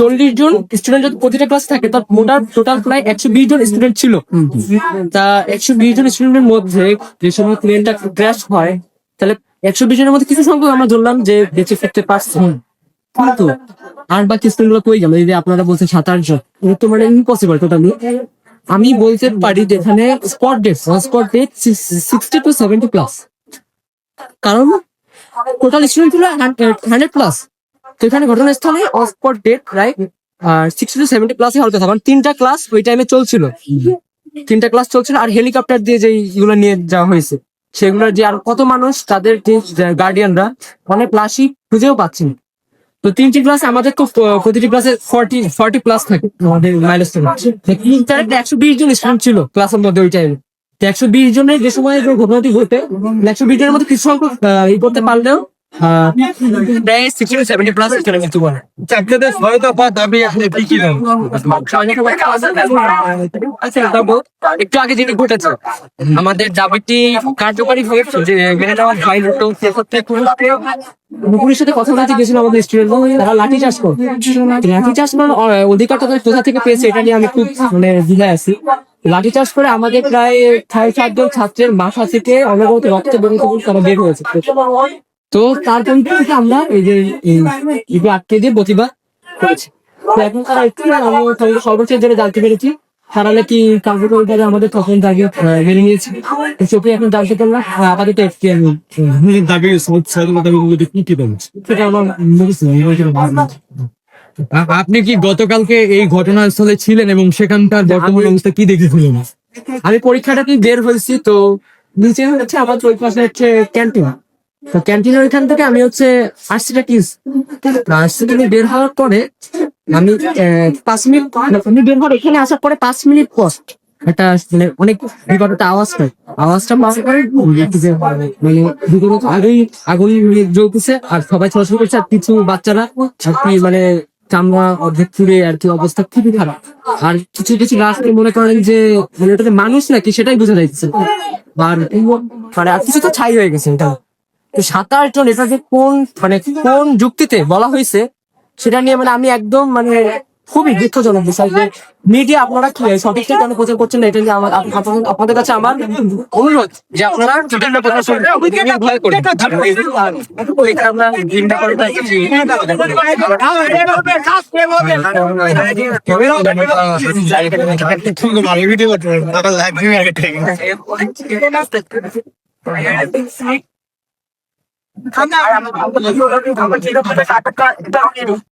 চল্লিশ জন স্টুডেন্ট যদি প্রতিটা ক্লাস থাকে, তার মোটার টোটাল প্রায় একশো বিশ জন স্টুডেন্ট ছিল। তা একশো বিশ জন স্টুডেন্টের মধ্যে যে সময় প্লেনটা ক্র্যাশ হয়, তাহলে একশো বিশ জনের মধ্যে কিছু সংখ্যক আমরা ধরলাম যে বেঁচে ফিরতে পারছে। কিন্তু আর বাকি স্টুডেন্টগুলো কই গেল? এই যে আপনারা বলছেন সাত আট জন তো মানে ইম্পসিবল টোটালি আমি বলতে পারি যেখানে spot dead spot dead sixty two seventy plus কারণ টোটাল স্টুডেন্ট ছিল হান্ড্রেড প্লাস তো এখানে ঘটনাস্থলে স্পট ডেট প্রায় সিক্সটি টু সেভেন্টি প্লাসই কথা কারণ তিনটা ক্লাস ওই টাইমে চলছিল। তিনটা ক্লাস চলছিল আর হেলিকপ্টার দিয়ে যে ইগুলো নিয়ে যাওয়া হয়েছে সেগুলোর যে আর কত মানুষ তাদের গার্ডিয়ানরা অনেক ক্লাসই খুঁজেও পাচ্ছেন তো তিনটি ক্লাস আমাদের আহ, প্রতিটি ক্লাসে ফর্টি ফর্টি প্লাস থাকে আমাদের মাইলস্টোন একশো বিশ জন স্টুডেন্ট ছিল ক্লাসের মধ্যে ওই টাইমে একশো বিশ জনের যে সময় ঘটনাটি ঘটে একশো বিশ জনের মধ্যে কিছু সংখ্যক ই করতে পারলেও প্রায় সিক্সটি সেভেন্টি প্লাস আপনাদের সহায়তা দাবি আসলে কি কি আচ্ছা একটু আগে যেটা ঘটেছে আমাদের দাবিটি কার্যকরী হয়েছে যে মেনে নেওয়া সাথে কথা বলতে গেছিল আমাদের স্টুডেন্ট তারা লাঠি চাষ করে। লাঠি চাষ অধিকারটা তাদের কোথা থেকে পেয়েছে এটা নিয়ে আমি খুব মানে দ্বিধায় আছি। লাঠি চাষ করে আমাদের প্রায় ছয় সাতজন ছাত্রের মাথা থেকে অনবরত রক্ত বেরোতে বেরোতে তারা বের হয়েছে। তো তার আমরা এই যে এই ইগো আটকে দিয়ে প্রতিবাদ করেছি। তো এখন তারা একটু আমরা সর্বশেষ যেটা জানতে পেরেছি। তারা নাকি কার্যকরীভাবে আমাদের তখন মেনে নিয়েছে চোখে এখন জানতে পারলাম আপাতত একটি আমি সেটা আমার। আ- আপনি কি গতকালকে এই ঘটনাস্থলে ছিলেন এবং সেখানকার বর্তমান অবস্থা কি দেখেছিলেন আমি পরীক্ষাটা কি বের হয়েছি তো নিচে হচ্ছে আমার ওই পাশে হচ্ছে ক্যান্টিন। তো ক্যান্টিনের ওইখান থেকে আমি হচ্ছে আসছিটা কি আসছি থেকে বের হওয়ার পরে আমি পাঁচ মিনিট আমি বের হওয়ার এখানে আসার পরে পাঁচ মিনিট পোস্ট একটা মানে অনেক আওয়াজ মানে আর সবাই ছড়াছড়ি করছে আর কিছু বাচ্চারা মানে চামড়া অর্ধেক পুড়ে আর কি অবস্থা খুবই খারাপ। আর কিছু কিছু রাস্তায় মনে করেন যে মানে ওটাতে মানুষ নাকি সেটাই বোঝা যাচ্ছে আর মানে আর কিছু তো ছাই হয়ে গেছে এটা তো সাতাশ জন এটা যে কোন মানে কোন যুক্তিতে বলা হয়েছে সেটা নিয়ে মানে আমি একদম মানে খুবই দুঃখজনক বিষয় যে মিডিয়া আপনারা কি সঠিকটা কেন প্রচার করছেন না এটা যে আমার আপনাদের- কাছে আমার অনুরোধ যে আপনারা সঠিকটা প্রচার করুন। নির্ভয় করুন। আর এটা আমরা চিন্তা করে থাকি।